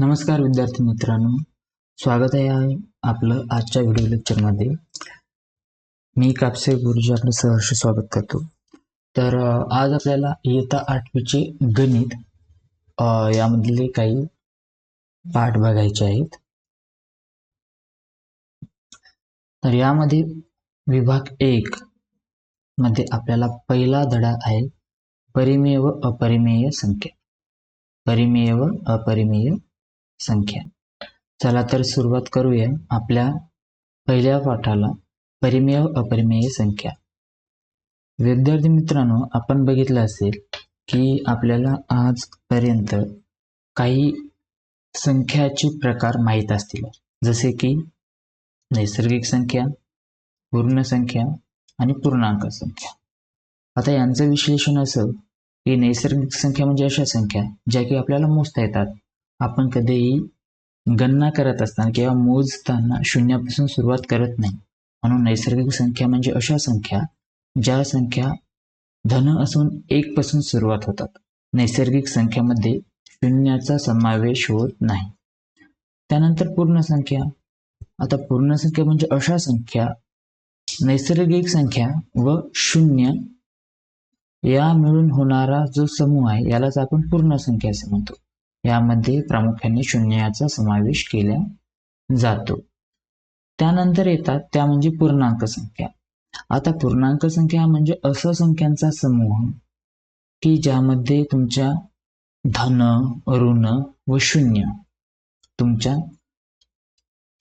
नमस्कार विद्यार्थी मित्रांनो. स्वागत आहे आपलं आजच्या व्हिडिओ लेक्चरमध्ये मी कापसे गुरुजी आपलं सहर्ष स्वागत करतो. तर आज आपल्याला इयत्ता आठवीचे गणित यामधले काही पाठ बघायचे आहेत. तर यामध्ये विभाग एक मध्ये आपल्याला पहिला धडा आहे परिमेय व अपरिमेय संख्या. परिमेय व अपरिमेय संख्या. चला तर सुरुवात करूया आपल्या पहिल्या पाठाला परिमेय अपरिमेय संख्या. विद्यार्थी मित्रांनो आपण बघितलं असेल की आपल्याला आजपर्यंत काही संख्याचे प्रकार माहीत असतील. जसे की नैसर्गिक संख्या पूर्ण संख्या आणि पूर्णांक संख्या. आता यांचं विश्लेषण असं की नैसर्गिक संख्या म्हणजे अशा संख्या ज्या की आपल्याला मोजता येतात. आपण कधीही गणना करत असताना किंवा मोजताना शून्यापासून सुरुवात करत नाही. म्हणून नैसर्गिक संख्या म्हणजे अशा संख्या ज्या संख्या धन असून एक पासून सुरुवात होतात. नैसर्गिक संख्यामध्ये शून्याचा समावेश होत नाही. त्यानंतर पूर्ण संख्या. आता पूर्ण संख्या म्हणजे अशा संख्या. नैसर्गिक संख्या व शून्य या मिळून होणारा जो समूह आहे यालाच आपण पूर्ण संख्या असे म्हणतो. यामध्ये प्रामुख्याने शून्याचा समावेश केला जातो. त्यानंतर येतात त्या म्हणजे पूर्णांक संख्या. आता पूर्णांक संख्या म्हणजे असं संख्यांचा समूह की ज्यामध्ये तुमच्या धन ऋण व शून्य तुमच्या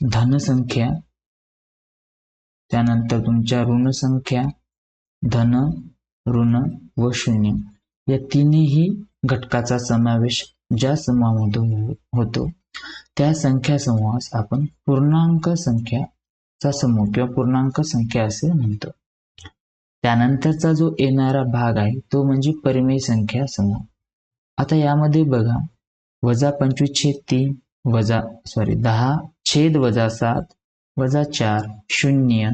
धनसंख्या त्यानंतर तुमच्या ऋण संख्या धन ऋण व शून्य या तिन्ही घटकाचा समावेश ज्या समूहामधून होतो त्या संख्या समूहास आपण पूर्णांक संख्याचा समूह किंवा पूर्णांक संख्या असे म्हणतो. त्यानंतरचा जो येणारा भाग आहे तो म्हणजे परिमेय संख्या समूह. आता यामध्ये बघा वजा पंचवीस छेद तीन वजा सॉरी दहा छेद वजा सात वजा चार शून्य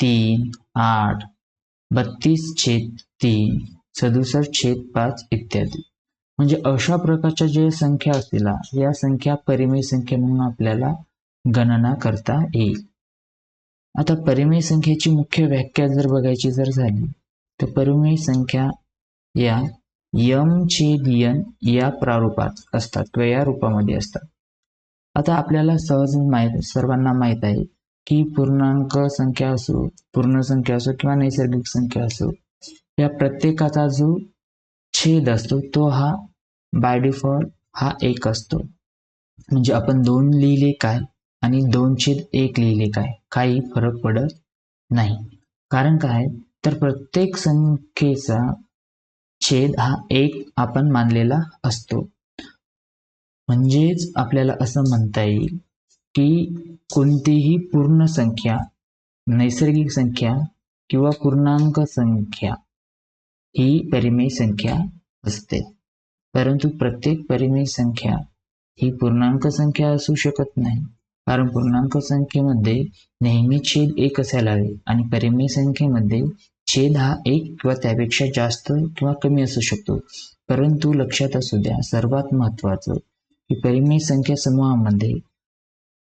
तीन आठ बत्तीस छेद तीन सदुसष्ट छेद पाच इत्यादी. म्हणजे अशा प्रकारच्या ज्या संख्या असतील या संख्या परिमेय संख्या म्हणून आपल्याला गणना करता येईल. आता परिमेय संख्येची मुख्य व्याख्या जर बघायची जर झाली तर परिमेय संख्या या यम छेद यन या प्रारूपात असतात किंवा या रूपामध्ये असतात. आता आपल्याला सहज माहीत सर्वांना माहीत आहे की पूर्णांक संख्या असो पूर्ण संख्या असो किंवा नैसर्गिक संख्या असो या प्रत्येकाचा जो छेद असतो तो हा बाय डिफॉल्ट हा एक असतो. म्हणजे आपण दोन लिहिले काय आणि दोन छेद एक लिहिले काय? काही फरक पडत नाही. कारण काय? तर प्रत्येक संख्येचा छेद हा एक आपण मानलेला असतो. म्हणजेच आपल्याला असं म्हणता येईल की कोणतीही पूर्ण संख्या नैसर्गिक संख्या किंवा पूर्णांक संख्या ही परिमेय संख्या असते. परंतु प्रत्येक परिमेय संख्या ही पूर्णांक संख्या असू शकत नाही. कारण पूर्णांक संख्येमध्ये नेहमी छेद एक असायला हवे आणि परिमेय संख्येमध्ये छेद हा एक किंवा त्यापेक्षा जास्त किंवा कमी असू शकतो. परंतु लक्षात असू द्या सर्वात महत्वाचं की परिमेय संख्या समूहामध्ये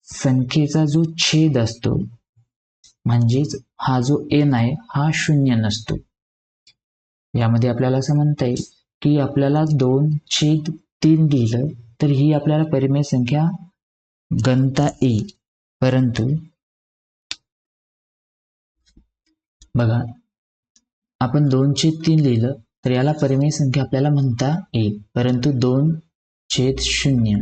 संख्येचा जो छेद असतो म्हणजेच हा जो एन आहे हा शून्य नसतो. यामध्ये आपल्याला असं म्हणता येईल की आपल्याला दोन छेद तीन लिहिलं तर ही आपल्याला परिमेय संख्या गणता येईल परंतु बघा आपण दोन छेद तीन लिहिलं तर याला परिमेय संख्या आपल्याला म्हणता येईल परंतु दोन छेद शून्य.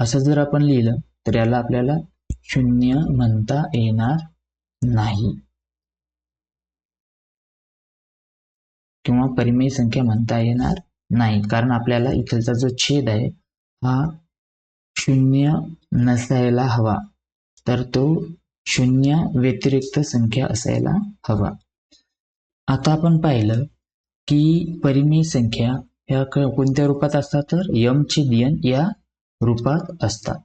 असं जर आपण लिहिलं तर याला आपल्याला शून्य म्हणता येणार नाही. किंवा परिमेय संख्या म्हणता येणार नाही. कारण आपल्याला इथलचा जो छेद आहे हा शून्य नसायला हवा. तर तो शून्य व्यतिरिक्त संख्या असायला हवा. आता आपण पाहिलं की परिमेय संख्या ह्या कोणत्या रूपात असतात तर यम छेद यन या रूपात असतात.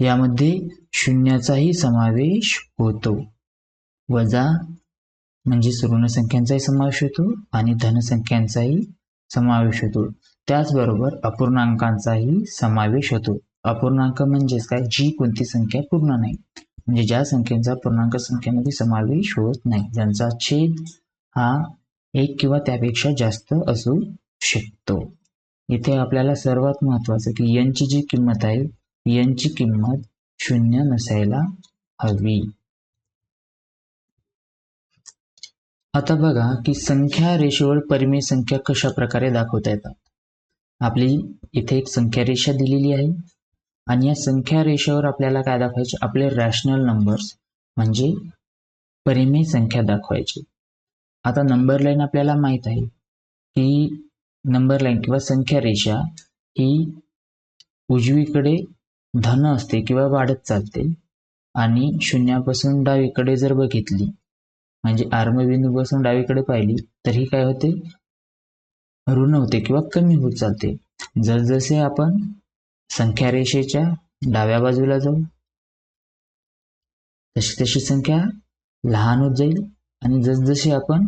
यामध्ये शून्याचाही समावेश होतो. वजा म्हणजे ऋण संख्यांचाही समावेश होतो आणि धनसंख्यांचाही समावेश होतो. त्याचबरोबर अपूर्णांकांचाही समावेश होतो. अपूर्णांक म्हणजेच काय? जी कोणती संख्या पूर्ण नाही. म्हणजे ज्या संख्येचा पूर्णांक संख्येमध्ये समावेश होत नाही ज्यांचा छेद हा एक किंवा त्यापेक्षा जास्त असू शकतो. इथे आपल्याला सर्वात महत्वाचं की यांची जी किंमत आहे यांची किंमत शून्य नसायला हवी. आता बघा की संख्या रेषेवर परिमेय संख्या कशा प्रकारे दाखवता येतात. आपली इथे एक संख्या रेषा दिलेली आहे आणि या संख्या रेषेवर आपल्याला काय दाखवायचे? आपले रॅशनल नंबर्स म्हणजे परिमेय संख्या दाखवायची. आता नंबर लाईन आपल्याला माहीत आहे की नंबर लाईन किंवा संख्या रेषा ही उजवीकडे धन असते किंवा वाढत चालते आणि शून्यापासून डावीकडे जर बघितली म्हणजे आरंभबिंदूपासून डावीकडे पाहिली तर ही काय होते? ऋण होते किंवा कमी होत चालते जसजसे आपण संख्या रेषेच्या डाव्या बाजूला जाऊ तशी तशी संख्या लहान होत जाईल. आणि जसजशी आपण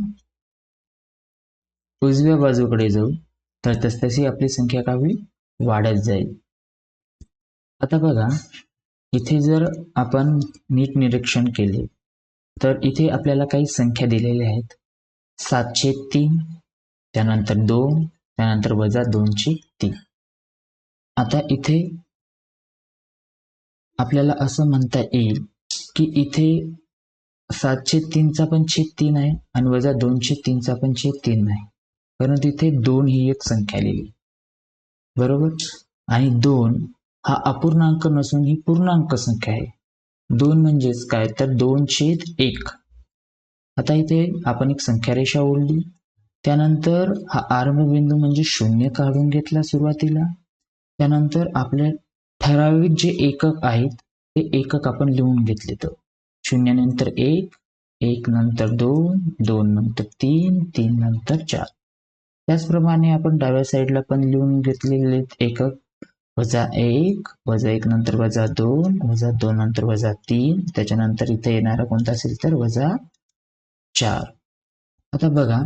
उजव्या बाजूकडे जाऊ तर तसतशी आपली संख्या काय होईल वाढत जाईल. आता बघा इथे जर आपण नीट निरीक्षण केले तर इथे आपल्याला काही संख्या दिलेल्या आहेत. सातशे तीन त्यानंतर दोन त्यानंतर वजा दोनशे तीन. आता इथे आपल्याला असं म्हणता येईल की इथे सातशे तीनचा पण छेद तीन आहे आणि वजा दोनशे तीनचा पण छेद तीन आहे परंतु इथे दोन ही एक संख्या लिहिली. बरोबर? आणि दोन हा अपूर्णांक नसून ही पूर्णांक संख्या आहे. दोन म्हणजेच काय? तर दोन छेद एक. आता इथे आपण एक संख्या रेषा ओढली. त्यानंतर हा आरंभबिंदू म्हणजे शून्य काढून घेतला सुरुवातीला. त्यानंतर आपले ठराविक जे एकक आहेत ते एकक आपण लिहून घेतले तर. शून्यानंतर एक एक नंतर दोन दोन नंतर तीन तीन नंतर चार. त्याचप्रमाणे आपण डाव्या साईडला पण लिहून घेतलेले एकक. वजा एक वजा एक नंतर वजा दोन वजा दोन नंतर वजा तीन त्याच्यानंतर इथे येणारा कोणता असेल तर वजा चार. आता बघा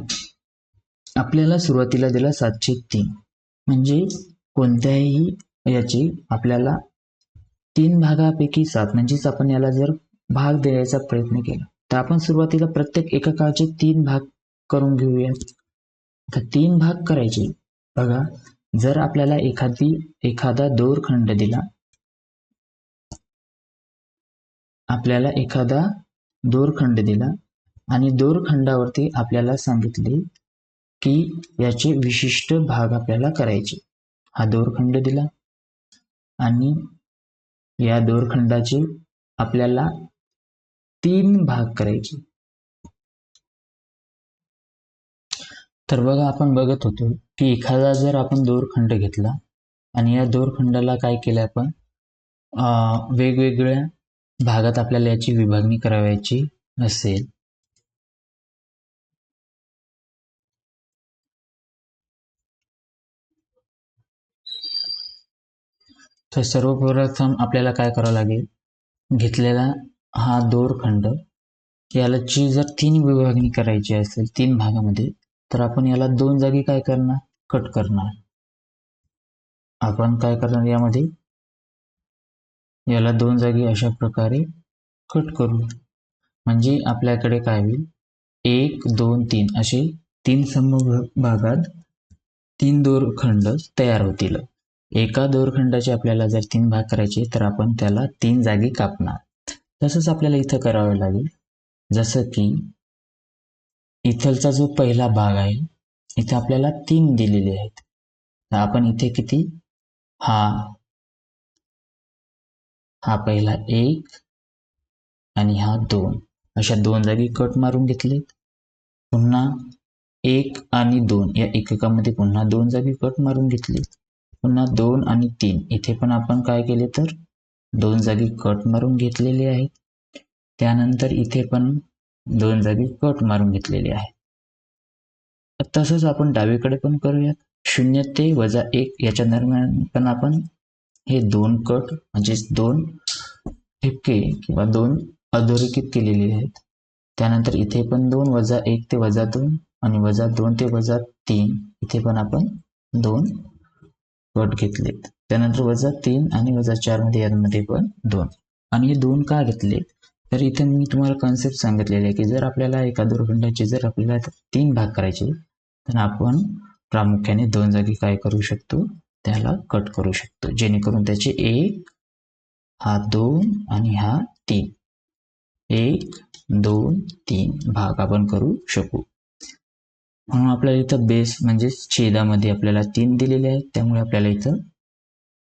आपल्याला सुरुवातीला दिला सातशे तीन. म्हणजे कोणत्याही याची आपल्याला तीन भागापैकी सात म्हणजेच आपण याला जर भाग देण्याचा प्रयत्न केला तर आपण सुरुवातीला प्रत्येक एककाचे तीन भाग करून घेऊया. तर तीन भाग करायचे. बघा जर आपल्याला एखादी एखादा दोरखंड दिला आपल्याला एखादा दोरखंड दिला आणि दोरखंडावरती आपल्याला सांगितले की याचे विशिष्ट भाग आपल्याला करायचे. हा दोरखंड दिला आणि या दोरखंडाचे आपल्याला तीन भाग करायचे. तर बघा आपण बघत होतो की एखादा जर आपण दोरखंड घेतला आणि या दोरखंडाला काय केलं आपण? वेगवेगळ्या भागात आपल्याला याची विभागणी करावयाची असेल. तर सर्वप्रथम आपल्याला काय करावं लागेल? घेतलेला हा दोरखंड याला जर तीन विभागणी करायची असेल तीन भागामध्ये तर आपण याला दोन जागी काय करणार? कट करणार. आपण काय करणार यामध्ये? याला दोन जागी अशा प्रकारे कट करू. म्हणजे आपल्याकडे काय होईल? एक दोन तीन असे तीन समभागात तीन दोरखंड तयार होतील. एका दोरखंडाचे आपल्याला जर तीन भाग करायचे तर आपण त्याला तीन जागी कापणार. तसंच आपल्याला इथं करावं लागेल. जसं की इथलचा जो पहिला भाग आहे इथे आपल्याला तीन दिलेले आहेत. तर आपण इथे किती? हा. हा पहिला एक आणि हा दोन. अशा दोन जागी कट मारून घेतलेत. पुन्हा एक आणि दोन. या एककामध्ये पुन्हा दोन जागी कट मारून घेतले पुन्हा दोन आणि तीन. इथे पण आपण काय केले तर दोन जागी कट मारून घेतलेले आहेत. त्यानंतर इथे पण दोन जागी कट मारून घेतलेली आहे. तसंच आपण डावीकडे पण करूयात. शून्य ते वजा एक याच्या दरम्यान पण आपण हे दोन कट म्हणजेच दोन ठिपके किंवा दोन अधोरेखित केलेले आहेत. त्यानंतर इथे पण दोन वजा एक ते वजा दोन आणि वजा दोन ते वजा तीन इथे पण आपण दोन कट घेतलेत. त्यानंतर वजा तीन आणि वजा चारमध्ये यामध्ये पण दोन. आणि हे दोन का घेतलेत? तर इथे मी तुम्हाला कन्सेप्ट सांगितलेले आहे की जर आपल्याला एका दुर्खंडाचे जर आपल्याला तीन भाग करायचे तर आपण प्रामुख्याने दोन जागी काय करू शकतो? त्याला कट करू शकतो. जेणेकरून त्याचे एक हा दोन आणि हा तीन. एक दोन तीन भाग आपण करू शकू. म्हणून आपल्याला इथं बेस म्हणजे छेदामध्ये आपल्याला तीन दिलेले आहेत त्यामुळे आपल्याला इथं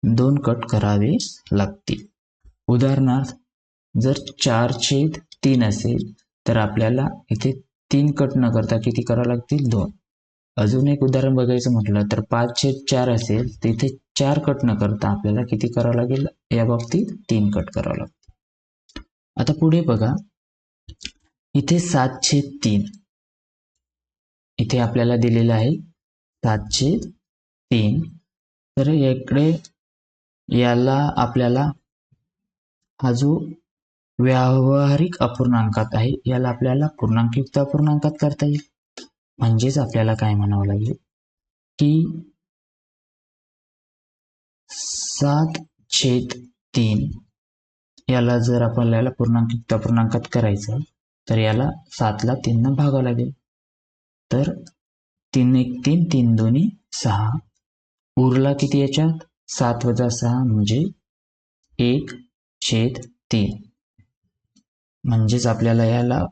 दोन कट करावे लागतील. उदाहरणार्थ जर चार छेद तीन असेल तर आपल्याला इथे तीन कट न करता किती करावं लागतील? दोन. अजून एक उदाहरण बघायचं म्हटलं तर पाच छेद चार असेल तर इथे चार कट न करता आपल्याला किती करावं लागेल? या बाबतीत तीन कट करावं लागतील. आता पुढे बघा. इथे सात छेद तीन. इथे आपल्याला दिलेलं आहे सात छेद तीन. तर इकडे याला आपल्याला हा जो व्यावहारिक अपूर्णांकात आहे याला आपल्याला पूर्णांकयुक्त अपूर्णांकात करता येईल. म्हणजेच आपल्याला काय म्हणावं लागेल? की सात छेद तीन याला जर आपल्याला पूर्णांकयुक्त अपूर्णांकात करायचं तर याला सातला तीननं भागावं लागेल. तर तीन एक तीन तीन दोन्ही सहा. उरला किती याच्यात? सात वजा सहा म्हणजे एक छेद तीन. म्हणजेच आपल्याला याला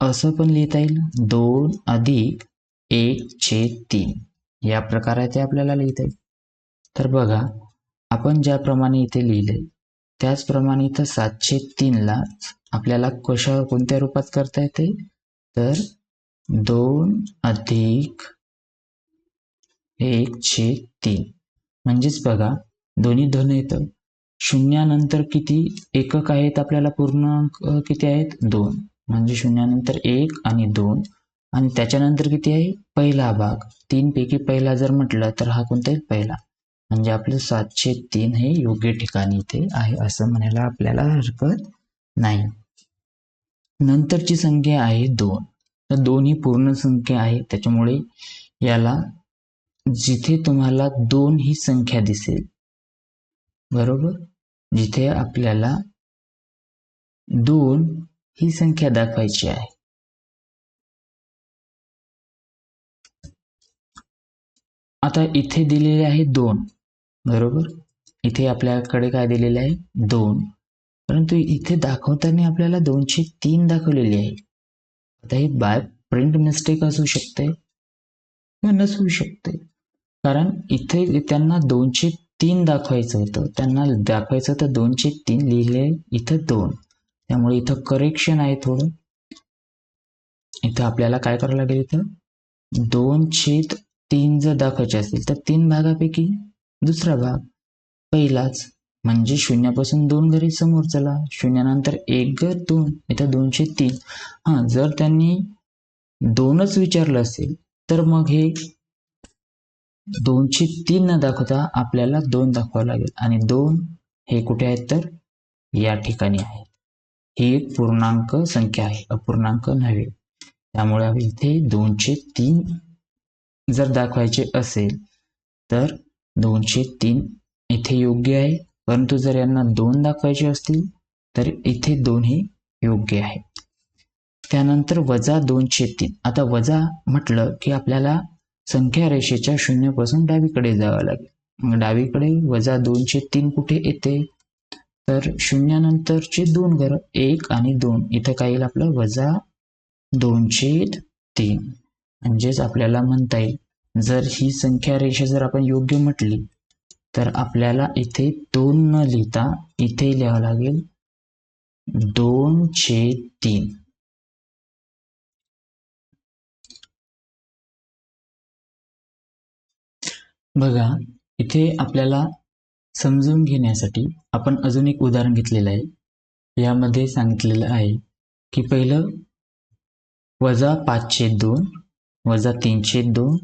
असं पण लिहिता येईल. दोन अधिक एक छेद तीन. या प्रकारे ते आपल्याला लिहिता येईल. तर बघा आपण ज्याप्रमाणे इथे लिहिले त्याचप्रमाणे इथं सातशे तीनला आपल्याला कशा कोणत्या रूपात करता येते? तर दोन अधिक एक छेद तीन. म्हणजेच बघा दोन्ही धन येतं. शून्यानंतर किती एकक आहेत आपल्याला पूर्णांक किती आहेत? दोन. म्हणजे शून्यानंतर एक आणि दोन. आणि त्याच्यानंतर किती आहे? पहिला भाग. तीन पैकी पहिला जर म्हटलं तर हा कोणता येईल पहिला. म्हणजे आपलं सातशे तीन हे योग्य ठिकाणी इथे आहे असं म्हणायला आपल्याला हरकत नाही. नंतरची संख्या आहे दोन. तर दोन ही पूर्ण संख्या आहे. त्याच्यामुळे याला जिथे तुम्हाला दोन ही संख्या दिसेल. बरोबर? जिथे आपल्याला दोन ही संख्या दाखवायची आहे. आता इथे दिलेले आहे दोन बरोबर? इथे आपल्याकडे काय दिलेले आहे? दोन. परंतु इथे दाखवताना आपल्याला दोनशे तीन दाखवलेली आहे. आता ही बाय प्रिंट मिस्टेक असू शकते नसू शकते. कारण इथे त्यांना दोनशे तीन दाखवायचं होतं. त्यांना दाखवायचं होतं दोनशे तीन लिहिले इथं दोन. त्यामुळे इथं करेक्शन आहे थोडं. इथं आपल्याला काय करावं लागेल इथं? दोन छेद तीन जर दाखवायचे असतील तर तीन भागापैकी दुसरा भाग पहिलाच म्हणजे शून्यापासून दोन घरी समोर चला. शून्यानंतर एक घर दोन इथं दोनशे तीन. हां जर त्यांनी दोनच विचारलं असेल तर मग हे दोनशे तीन न दाखवता आपल्याला दोन दाखवावं लागेल. आणि दोन हे कुठे आहेत तर? या ठिकाणी आहेत. ही एक पूर्णांक संख्या आहे. अपूर्णांक नव्हे. त्यामुळे इथे दोनशे तीन जर दाखवायचे असेल तर दोनशे तीन इथे योग्य आहे. परंतु जर यांना दोन दाखवायचे असतील तर इथे दोन हे योग्य आहे त्यानंतर वजा दोनशे तीन. आता वजा म्हटलं की आपल्याला संख्या रेषेच्या शून्यपासून डावीकडे जावं लागेल. मग डावीकडे वजा दोनशे तीन कुठे येते? तर शून्यानंतरचे दोन घर एक आणि दोन. इथं काय येईल आपलं? वजा दोनशे तीन. म्हणजेच आपल्याला म्हणता येईल जर ही संख्या रेषा जर आपण योग्य म्हटली तर आपल्याला इथे दोन न लिहिता इथे लिहावं लागेल दोन तीन. बघा इथे आपल्याला समजून घेण्यासाठी आपण अजून एक उदाहरण घेतलेलं आहे. यामध्ये सांगितलेलं आहे की पहिलं वजा पाचशे दोन वजा तीनशे दोन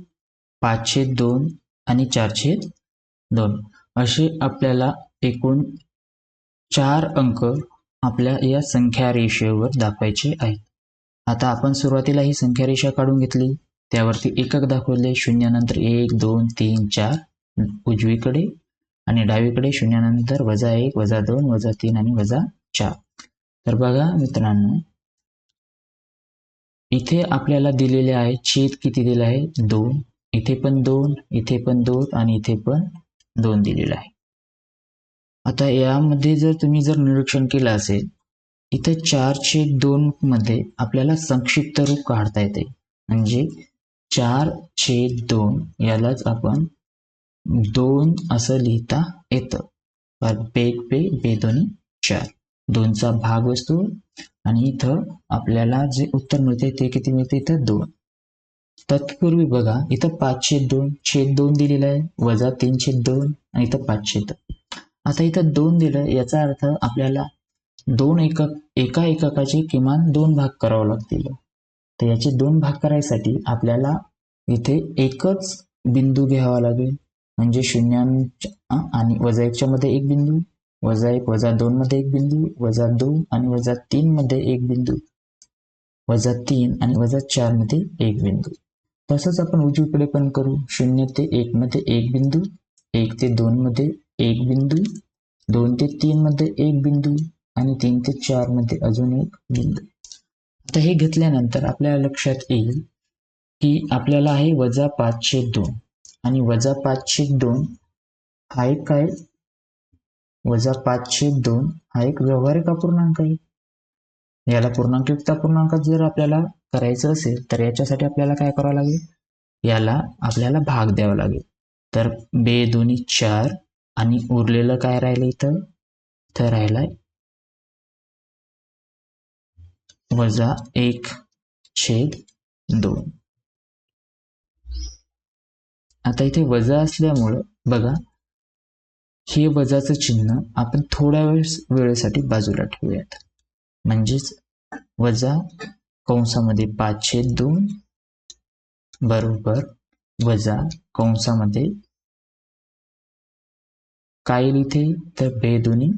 पाचशे दोन आणि चारशे दोन. असे आपल्याला एकूण चार अंक आपल्या या संख्या रेषेवर दाखवायचे आहेत. आता आपण सुरुवातीला ही संख्या रेषा काढून घेतली. त्यावरती एकक दाखवले शून्यानंतर एक दोन तीन चार. उजवीकडे आणि डावीकडे शून्यानंतर वजा एक वजा दोन वजा तीन आणि वजा चार. तर बघा मित्रांनो इथे आपल्याला दिलेले आहे छेद किती दिला आहे? दोन. इथे पण दोन इथे पण दोन आणि इथे पण दोन दिलेलं आहे. आता यामध्ये जर तुम्ही जर निरीक्षण केलं असेल इथं चार छेद दोन मध्ये आपल्याला संक्षिप्त रूप काढता येते. म्हणजे चार छेद दोन यालाच आपण दोन असं लिहिता येतं. तर बेग पे बेदोनी चार. दोनचा भाग असतो आणि इथं आपल्याला जे उत्तर मिळते ते किती मिळते? इथं दोन. तत्पूर्वी बघा इथं पाचशे दोन छेद दोन दिलेलं आहे. वजा तीनशे दोन आणि इथं पाचशे दोन आता इथं दोन दिलं याचा अर्थ आपल्याला दोन एकक एका एककाचे किमान दोन भाग करावे लागतील. तर याचे दोन भाग करायसाठी आपल्याला इथे एकच बिंदू घ्यावा लागेल. म्हणजे शून्यांच्या आणि वजा एकच्या मध्ये एक बिंदू वजा एक वजा दोन मध्ये एक बिंदू वजा दोन आणि वजा तीन मध्ये एक बिंदू वजा तीन आणि वजा चारमध्ये एक बिंदू. तसंच आपण उजवीकडे पण करू. शून्य ते एक मध्ये एक बिंदू एक ते दोन मध्ये एक बिंदू दोन ते तीन मध्ये एक बिंदू आणि तीन ते चारमध्ये अजून एक बिंदू. आता हे घेतल्यानंतर आपल्याला लक्षात येईल की आपल्याला आहे वजा पाचशे दोन. आणि वजा पाचशे दोन हा एक काय? वजा पाचशे दोन हा एक व्यवहारिक अपूर्णांक आहे. याला पूर्णांकयुक्त पूर्णांकात जर आपल्याला करायचं असेल तर याच्यासाठी आपल्याला काय करावं लागेल? याला आपल्याला भाग द्यावा लागेल. तर बे दोन्ही चार आणि उरलेलं काय राहिलं इथं? इथं राहिलं वजा एक छेद दोन. आता इथे वजा असल्यामुळं बघा हे वजाचं चिन्ह आपण थोड्या वेळ वेळेसाठी बाजूला ठेवूयात. म्हणजेच वजा कंसामध्ये पाच छेद दोन बरोबर वजा कंसामध्ये काय येईल इथे? तर बेदोनी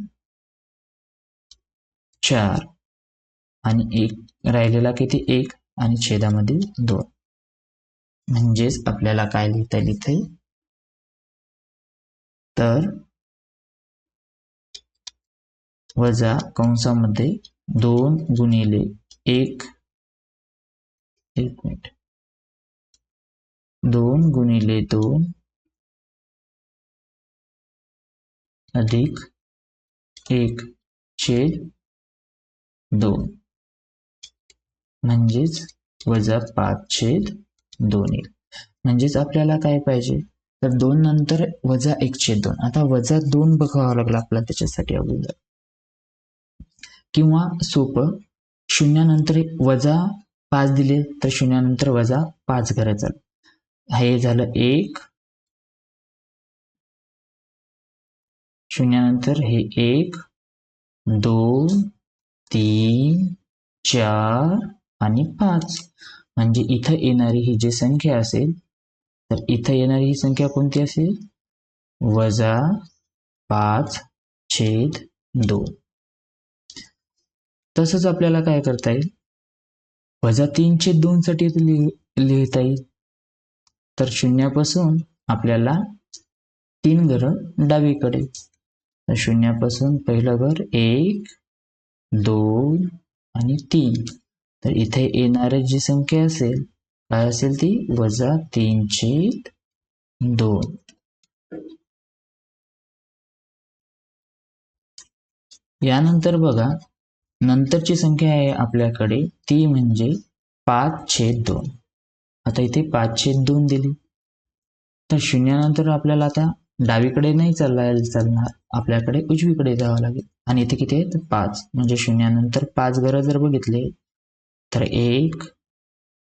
चार. आणि एक राहिलेला किती? एक आणि छेदामध्ये दोन. म्हणजेच आपल्याला काय लिहिता येईल इथे? तर वजा कंसामध्ये दोन गुणिले एक. एक मिनिट. दोन गुणिले दोन अधिक एक छेद दोन. म्हणजेच वजा पाच छेद दोन येईल म्हणजेच आपल्याला काय पाहिजे? तर दोन नंतर वजा एक छेद दोन. आता वजा दोन बघावं लागला आपल्याला त्याच्यासाठी अगोदर. किंवा सोपं शून्यानंतर वजा पाच दिले तर शून्यानंतर वजा पाच करायचं हे झालं एक. शून्यानंतर हे एक दोन तीन चार आणि पाच. म्हणजे इथं येणारी ही जी संख्या असेल तर इथं येणारी ही संख्या कोणती असेल? वजा पाच छेद दोन. तसंच आपल्याला काय करता येईल? वजा तीन छेद दोन साठी लिहिता येईल. तर शून्यापासून आपल्याला तीन घर डावीकडे. शून्यापासून पहिलं घर एक दोन आणि तीन. तर इथे येणारी जी संख्या असेल काय असेल ती? वजा तीनशे दोन. यानंतर बघा नंतरची संख्या आहे आपल्याकडे ती म्हणजे पाच छेद दोन. आता इथे पाच छेद दोन दिली. तर शून्यानंतर आपल्याला आता डावीकडे नाही चालायला चालणार. आपल्याकडे उजवीकडे जावं लागेल. आणि इथे किती आहेत? पाच. म्हणजे शून्यानंतर पाच घरं जर बघितले तर एक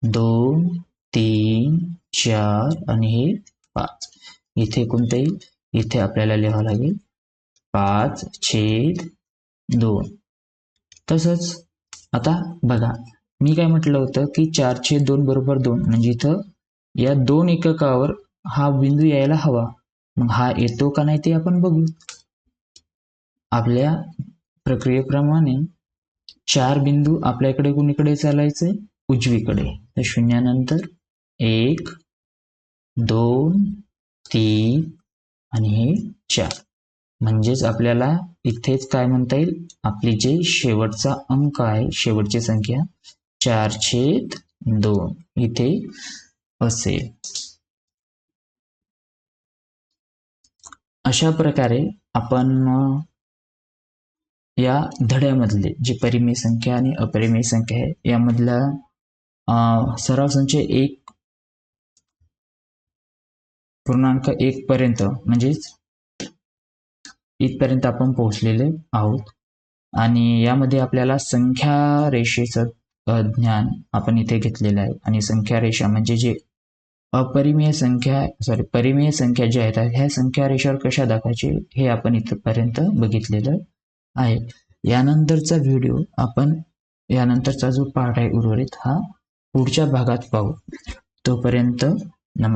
दोन तीन चार आणि हे पाच. इथे कोणतं येईल इथे आपल्याला लिहावं लागेल. पाच छेद दोन. तसंच आता बघा मी काय म्हटलं होतं की चार छेद दोन बरोबर दोन. म्हणजे इथं या दोन एककावर हा बिंदू यायला हवा. मग हा येतो का नाही ते आपण बघू. आपल्या प्रक्रियेप्रमाणे चार बिंदू आपल्याकडे कुणीकडे चालायचे? उजवीकडे. तर शून्यानंतर एक दोन तीन आणि हे चार. म्हणजेच आपल्याला इथेच काय म्हणता येईल? आपली जे शेवटचा अंक आहे शेवटची संख्या चार छेद दोन. इथे असेल. अशा प्रकारे आपण या धड्यामधले जे परिमेय संख्या आणि अपरिमेय संख्या आहे यामधला सराव संच एक पूर्णांक एक पर्यंत म्हणजेच इथपर्यंत आपण पोहोचलेले आहोत. आणि यामध्ये आपल्याला संख्या रेषेचं ज्ञान आपण इथे घेतलेलं आहे. आणि संख्या रेषा म्हणजे जे अपरिमेय संख्या सॉरी परिमेय संख्या ज्या आहेत ह्या संख्या रेषावर कशा दाखवायचे हे आपण इथपर्यंत बघितलेलं आहे. यानंतरचा व्हिडिओ आपण यानंतरचा जो पाठ आहे उर्वरित हा पुढच्या भागात पाहू. तोपर्यंत